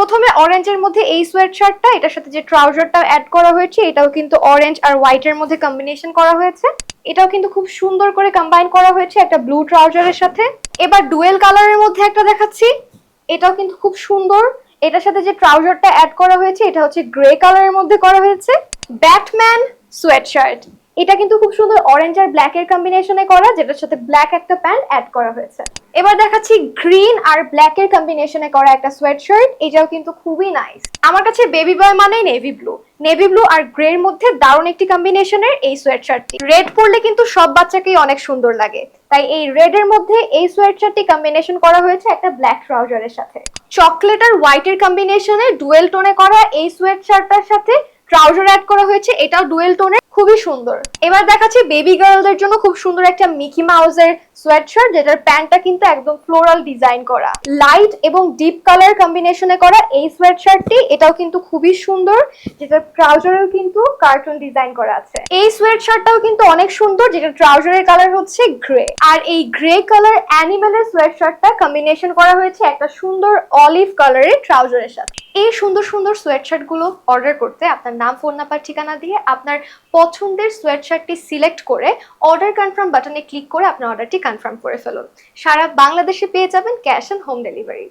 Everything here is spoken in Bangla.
প্রথমে অরেঞ্জের মধ্যে এই সোয়েট শার্টটা এটার সাথে যে ট্রাউজারটা অ্যাড করা হয়েছে, এটাও কিন্তু অরেঞ্জ আর হোয়াইটের মধ্যে কম্বিনেশন করা হয়েছে। এটাও কিন্তু খুব সুন্দর করে কম্বাইন করা হয়েছে একটা ব্লু ট্রাউজারের সাথে। এবার ডুয়েল কালারের মধ্যে একটা দেখাচ্ছি। এটাও কিন্তু খুব সুন্দর। এটার সাথে যে ট্রাউজারটা অ্যাড করা হয়েছে, এটা হচ্ছে গ্রে কালারের মধ্যে করা হয়েছে। ব্যাটম্যান সোয়েট শার্ট এটা কিন্তু খুব সুন্দর অরেঞ্জ আর ব্ল্যাক এর কম্বিনেশনে করা, যেটার সাথে ব্ল্যাক একটা প্যান্ট অ্যাড করা হয়েছে। এবার দেখাচ্ছি গ্রিন আর ব্ল্যাক এর কম্বিনেশনে করা একটা সোয়েট শার্ট এটাও কিন্তু খুবই নাইস আমার কাছে বেবি বয় মানে নেভি ব্লু নেভি ব্লু আর গ্রে এর মধ্যে দারুণ একটি কম্বিনেশনের এই সোয়েট শার্টটি রেড পরলে কিন্তু সব বাচ্চাকেই অনেক সুন্দর লাগে। তাই এই রেড এর মধ্যে এই সোয়েট শার্টটি কম্বিনেশন করা হয়েছে একটা ব্ল্যাক ট্রাউজারের সাথে। চকলেট আর হোয়াইট এর কম্বিনেশনে ডুয়েল টোনে করা এই সোয়েট শার্টটার সাথে ট্রাউজার অ্যাড করা হয়েছে, এটাও ডুয়েল টোনের খুবই সুন্দর। এবার দেখাচ্ছি বেবি গার্লদের জন্য খুব সুন্দর একটা মিকি মাউসের সোয়েট শার্ট যেটার প্যান্টটা কিন্তু একদম ফ্লোরাল ডিজাইন করা। লাইট এবং ডিপ কালার কম্বিনেশনে করা এই সোয়েট শার্টটি এটাও কিন্তু খুবই সুন্দর, যেটার ট্রাউজারেও কিন্তু কার্টুন ডিজাইন করা আছে। এই সোয়েট শার্টটাও কিন্তু অনেক সুন্দর যেটা ট্রাউজারের কালার হচ্ছে গ্রে আর এই গ্রে কালার অ্যানিমেলের সোয়েট শার্টটা কম্বিনেশন করা হয়েছে একটা সুন্দর অলিভ কালারের ট্রাউজারের সাথে। এই সুন্দর সুন্দর সোয়েট শার্টগুলো অর্ডার করতে আপনার নাম ফোন নাম্বার ঠিকানা দিয়ে আপনার পছন্দের সোয়েটশার্টটি সিলেক্ট করে অর্ডার কনফার্ম বাটনে ক্লিক করে আপনার অর্ডারটি কনফার্ম করে ফেলুন। সারা বাংলাদেশে পেয়ে যাবেন ক্যাশ অন হোম ডেলিভারি